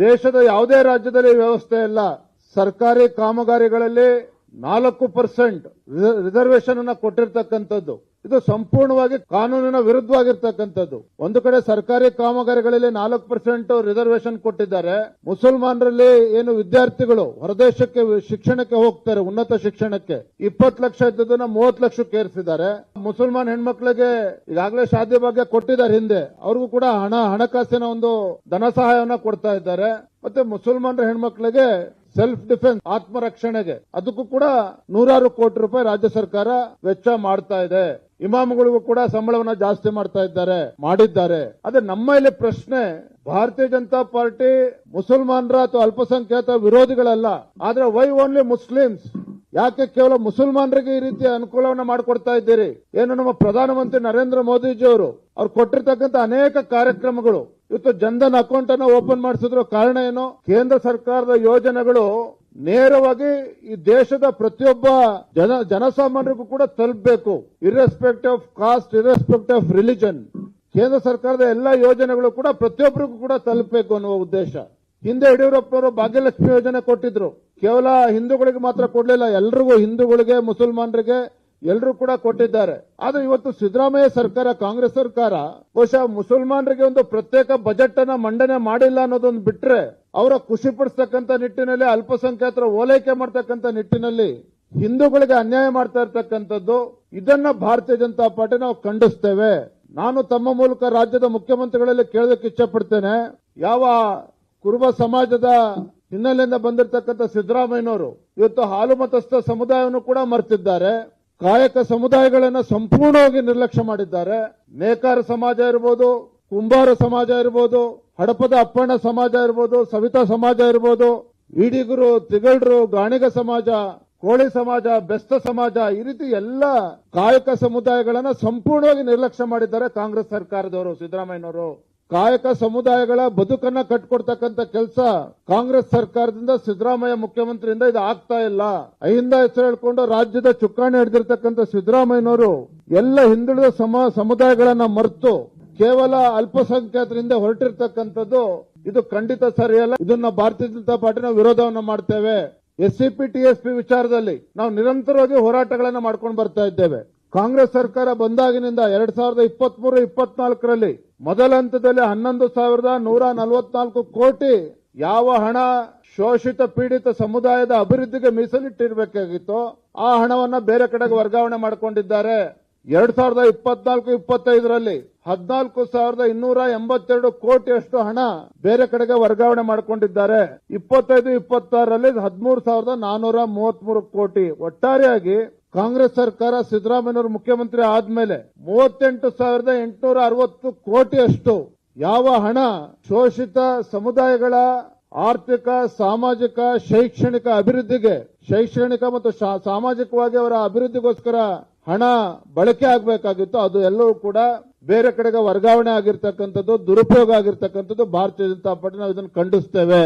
ದೇಶದ ಯಾವುದೇ ರಾಜ್ಯದಲ್ಲಿ ವ್ಯವಸ್ಥೆ ಇಲ್ಲ. ಸರ್ಕಾರಿ ಕಾಮಗಾರಿಗಳಲ್ಲಿ ನಾಲ್ಕು ಪರ್ಸೆಂಟ್ ರಿಸರ್ವೇಶನ್ ಅನ್ನ ಕೊಟ್ಟಿರ್ತಕ್ಕಂಥದ್ದು. ಇದು ಸಂಪೂರ್ಣವಾಗಿ ಕಾನೂನಿನ ವಿರುದ್ಧವಾಗಿರ್ತಕ್ಕಂಥದ್ದು. ಒಂದು ಕಡೆ ಸರ್ಕಾರಿ ಕಾಮಗಾರಿಗಳಲ್ಲಿ ನಾಲ್ಕು ಪರ್ಸೆಂಟ್ ರಿಸರ್ವೇಶನ್ ಕೊಟ್ಟಿದ್ದಾರೆ. ಮುಸಲ್ಮಾನರಲ್ಲಿ ಏನು ವಿದ್ಯಾರ್ಥಿಗಳು ಹೊರದೇಶಕ್ಕೆ ಶಿಕ್ಷಣಕ್ಕೆ ಹೋಗ್ತಾರೆ, ಉನ್ನತ ಶಿಕ್ಷಣಕ್ಕೆ. ಇಪ್ಪತ್ತು ಲಕ್ಷ ಇದ್ದದನ್ನ ಮೂವತ್ತು ಲಕ್ಷಕ್ಕೆ ಏರಿಸಿದ್ದಾರೆ. ಮುಸಲ್ಮಾನ್ ಹೆಣ್ಮಕ್ಳಿಗೆ ಈಗಾಗಲೇ ಶಾದಿ ಭಾಗ್ಯ ಕೊಟ್ಟಿದ್ದಾರೆ ಹಿಂದೆ. ಅವ್ರಿಗೂ ಕೂಡ ಹಣ, ಹಣಕಾಸಿನ ಒಂದು ಧನ ಸಹಾಯವನ್ನ ಕೊಡ್ತಾ ಇದ್ದಾರೆ. ಮತ್ತೆ ಮುಸಲ್ಮಾನರ ಹೆಣ್ಮಕ್ಳಿಗೆ ಸೆಲ್ಫ್ ಡಿಫೆನ್ಸ್ ಆತ್ಮರಕ್ಷಣೆಗೆ. ಅದಕ್ಕೂ ಕೂಡ ನೂರಾರು ಕೋಟಿ ರೂಪಾಯಿ ರಾಜ್ಯ ಸರ್ಕಾರ ವೆಚ್ಚ ಮಾಡ್ತಾ ಇದೆ. ಇಮಾಮ್ಗಳಿಗೂ ಕೂಡ ಸಂಬಳವನ್ನ ಜಾಸ್ತಿ ಮಾಡ್ತಾ ಇದ್ದಾರೆ, ಮಾಡಿದ್ದಾರೆ. ಅದೇ ನಮ್ಮ ಇಲ್ಲಿ ಪ್ರಶ್ನೆ, ಭಾರತೀಯ ಜನತಾ ಪಾರ್ಟಿ ಮುಸಲ್ಮಾನರ ಅಥವಾ ಅಲ್ಪಸಂಖ್ಯಾತ ವಿರೋಧಿಗಳಲ್ಲ, ಆದ್ರೆ ವೈ ಓನ್ಲಿ ಮುಸ್ಲಿಮ್ಸ್ ಯಾಕೆ ಕೇವಲ ಮುಸಲ್ಮಾನರಿಗೆ ಈ ರೀತಿಯ ಅನುಕೂಲವನ್ನ ಮಾಡಿಕೊಡ್ತಾ ಇದ್ದೀರಿ? ಏನು ನಮ್ಮ ಪ್ರಧಾನಮಂತ್ರಿ ನರೇಂದ್ರ ಮೋದಿಜಿ ಅವರು ಅವ್ರು ಕೊಟ್ಟಿರ್ತಕ್ಕಂಥ ಅನೇಕ ಕಾರ್ಯಕ್ರಮಗಳು ಇವತ್ತು ಜನ್ಧನ್ ಅಕೌಂಟ್ ಅನ್ನು ಓಪನ್ ಮಾಡಿಸಿದ್ರು ಕಾರಣ ಏನು? ಕೇಂದ್ರ ಸರ್ಕಾರದ ಯೋಜನೆಗಳು ನೇರವಾಗಿ ಈ ದೇಶದ ಪ್ರತಿಯೊಬ್ಬ ಜನ, ಜನಸಾಮಾನ್ಯರಿಗೂ ಕೂಡ ತಲುಪಬೇಕು. Irrespective of caste irrespective of religion ಕೇಂದ್ರ ಸರ್ಕಾರದ ಎಲ್ಲ ಯೋಜನೆಗಳು ಕೂಡ ಪ್ರತಿಯೊಬ್ಬರಿಗೂ ಕೂಡ ತಲುಪಬೇಕು ಅನ್ನುವ ಉದ್ದೇಶ. ಹಿಂದೆ ಯಡಿಯೂರಪ್ಪನವರು ಭಾಗ್ಯಲಕ್ಷ್ಮಿ ಯೋಜನೆ ಕೊಟ್ಟಿದ್ರು. ಕೇವಲ ಹಿಂದೂಗಳಿಗೆ ಮಾತ್ರ ಕೊಡಲಿಲ್ಲ, ಎಲ್ರಿಗೂ ಹಿಂದೂಗಳಿಗೆ, ಮುಸಲ್ಮಾನರಿಗೆ ಎಲ್ಲರೂ ಕೂಡ ಕೊಟ್ಟಿದ್ದಾರೆ. ಆದ್ರೆ ಇವತ್ತು ಸಿದ್ದರಾಮಯ್ಯ ಸರ್ಕಾರ, ಕಾಂಗ್ರೆಸ್ ಸರ್ಕಾರ, ಬಹುಶಃ ಮುಸಲ್ಮಾನರಿಗೆ ಒಂದು ಪ್ರತ್ಯೇಕ ಬಜೆಟ್ ಅನ್ನ ಮಂಡನೆ ಮಾಡಿಲ್ಲ ಅನ್ನೋದೊಂದು ಬಿಟ್ರೆ ಅವರ ಖುಷಿ ಪಡಿಸ್ತಕ್ಕಂಥ ನಿಟ್ಟಿನಲ್ಲಿ, ಅಲ್ಪಸಂಖ್ಯಾತರ ಓಲೈಕೆ ಮಾಡ್ತಕ್ಕಂಥ ನಿಟ್ಟಿನಲ್ಲಿ ಹಿಂದೂಗಳಿಗೆ ಅನ್ಯಾಯ ಮಾಡ್ತಾ ಇರ್ತಕ್ಕಂಥದ್ದು, ಇದನ್ನ ಭಾರತೀಯ ಜನತಾ ಪಾರ್ಟಿ ನಾವು ಖಂಡಿಸ್ತೇವೆ. ನಾನು ತಮ್ಮ ಮೂಲಕ ರಾಜ್ಯದ ಮುಖ್ಯಮಂತ್ರಿಗಳಲ್ಲಿ ಕೇಳೋದಕ್ಕೆ ಇಚ್ಛಪಡ್ತೇನೆ. ಯಾವ ಕುರುಬ ಸಮಾಜದ ಹಿನ್ನೆಲೆಯಿಂದ ಬಂದಿರತಕ್ಕಂಥ ಸಿದ್ದರಾಮಯ್ಯನವರು ಇವತ್ತು ಹಾಲು ಮತಸ್ಥ ಸಮುದಾಯವನ್ನು ಕೂಡ ಮರ್ತಿದ್ದಾರೆ. ಕಾಯಕ ಸಮುದಾಯಗಳನ್ನ ಸಂಪೂರ್ಣವಾಗಿ ನಿರ್ಲಕ್ಷ್ಯ ಮಾಡಿದ್ದಾರೆ. ನೇಕಾರ ಸಮಾಜ ಇರ್ಬೋದು, ಕುಂಬಾರ ಸಮಾಜ ಇರ್ಬೋದು, ಹಡಪದ ಅಪ್ಪಣ್ಣ ಸಮಾಜ ಇರ್ಬೋದು, ಸವಿತಾ ಸಮಾಜ ಇರ್ಬೋದು, ಈಡಿಗರು, ತಿಗಳ್ರು, ಗಾಣಿಗ ಸಮಾಜ, ಕೋಳಿ ಸಮಾಜ, ಬೆಸ್ತ ಸಮಾಜ, ಈ ರೀತಿ ಎಲ್ಲ ಕಾಯಕ ಸಮುದಾಯಗಳನ್ನ ಸಂಪೂರ್ಣವಾಗಿ ನಿರ್ಲಕ್ಷ್ಯ ಮಾಡಿದ್ದಾರೆ ಕಾಂಗ್ರೆಸ್ ಸರ್ಕಾರದವರು, ಸಿದ್ದರಾಮಯ್ಯನವರು. ಕಾಯಕ ಸಮುದಾಯಗಳ ಬದುಕನ್ನ ಕಟ್ಕೊಡ್ತಕ್ಕಂಥ ಕೆಲಸ ಕಾಂಗ್ರೆಸ್ ಸರ್ಕಾರದಿಂದ ಸಿದ್ದರಾಮಯ್ಯ ಮುಖ್ಯಮಂತ್ರಿಯಿಂದ ಇದು ಆಗ್ತಾ ಇಲ್ಲ. ಅಹಿಂದ ಹೆಸರು ಹೇಳ್ಕೊಂಡು ರಾಜ್ಯದ ಚುಕ್ಕಾಣಿ ಹಿಡಿದಿರ್ತಕ್ಕಂಥ ಸಿದ್ದರಾಮಯ್ಯನವರು ಎಲ್ಲ ಹಿಂದುಳಿದ ಸಮ ಸಮುದಾಯಗಳನ್ನ ಮರೆತು ಕೇವಲ ಅಲ್ಪಸಂಖ್ಯಾತರಿಂದ ಹೊರಟಿರ್ತಕ್ಕಂಥದ್ದು ಇದು ಖಂಡಿತ ಸರಿಯಲ್ಲ. ಇದನ್ನ ಭಾರತೀಯ ಜನತಾ ಪಾರ್ಟಿ ನಾವು ವಿರೋಧವನ್ನು ಮಾಡ್ತೇವೆ. S C P T S P ವಿಚಾರದಲ್ಲಿ ನಾವು ನಿರಂತರವಾಗಿ ಹೋರಾಟಗಳನ್ನು ಮಾಡ್ಕೊಂಡು ಬರ್ತಾ ಇದ್ದೇವೆ. ಕಾಂಗ್ರೆಸ್ ಸರ್ಕಾರ ಬಂದಾಗಿನಿಂದ ಎರಡ್ ಸಾವಿರದ ಇಪ್ಪತ್ಮೂರು, ಇಪ್ಪತ್ನಾಲ್ಕರಲ್ಲಿ ಮೊದಲ ಹಂತದಲ್ಲಿ ಹನ್ನೊಂದು ಸಾವಿರದ ನೂರ ನಲವತ್ನಾಲ್ಕು ಕೋಟಿ ಯಾವ ಹಣ ಶೋಷಿತ ಪೀಡಿತ ಸಮುದಾಯದ ಅಭಿವೃದ್ಧಿಗೆ ಮೀಸಲಿಟ್ಟಿರಬೇಕಾಗಿತ್ತು ಆ ಹಣವನ್ನ ಬೇರೆ ಕಡೆಗೆ ವರ್ಗಾವಣೆ ಮಾಡಿಕೊಂಡಿದ್ದಾರೆ. ಎರಡ್ ಸಾವಿರದ ಇಪ್ಪತ್ನಾಲ್ಕು, ಇಪ್ಪತ್ತೈದರಲ್ಲಿ ಹದಿನಾಲ್ಕು ಸಾವಿರದ ಇನ್ನೂರ ಎಂಬತ್ತೆರಡು ಕೋಟಿಯಷ್ಟು ಹಣ ಬೇರೆ ಕಡೆಗೆ ವರ್ಗಾವಣೆ ಮಾಡಿಕೊಂಡಿದ್ದಾರೆ. ಇಪ್ಪತ್ತೈದು, ಇಪ್ಪತ್ತಾರರಲ್ಲಿ ಹದಿಮೂರು ಸಾವಿರದ ನಾನೂರ ಮೂವತ್ಮೂರು ಕೋಟಿ. ಒಟ್ಟಾರೆಯಾಗಿ ಕಾಂಗ್ರೆಸ್ ಸರ್ಕಾರ ಸಿದ್ದರಾಮಯ್ಯನವರು ಮುಖ್ಯಮಂತ್ರಿ ಆದ್ಮೇಲೆ ಮೂವತ್ತೆಂಟು ಸಾವಿರದ ಎಂಟುನೂರ ಅರವತ್ತು ಕೋಟಿಯಷ್ಟು ಯಾವ ಹಣ ಶೋಷಿತ ಸಮುದಾಯಗಳ ಆರ್ಥಿಕ, ಸಾಮಾಜಿಕ, ಶೈಕ್ಷಣಿಕ ಅಭಿವೃದ್ಧಿಗೆ, ಶೈಕ್ಷಣಿಕ ಮತ್ತು ಸಾಮಾಜಿಕವಾಗಿ ಅವರ ಅಭಿವೃದ್ಧಿಗೋಸ್ಕರ ಹಣ ಬಳಕೆ ಆಗಬೇಕಾಗಿತ್ತು. ಅದು ಎಲ್ಲವೂ ಕೂಡ ಬೇರೆ ಕಡೆಗೆ ವರ್ಗಾವಣೆ ಆಗಿರ್ತಕ್ಕಂಥದ್ದು, ದುರುಪಯೋಗ ಆಗಿರ್ತಕ್ಕಂಥದ್ದು ಭಾರತೀಯ ಜನತಾ ಪಾರ್ಟಿ ನಾವು ಇದನ್ನು ಖಂಡಿಸ್ತೇವೆ.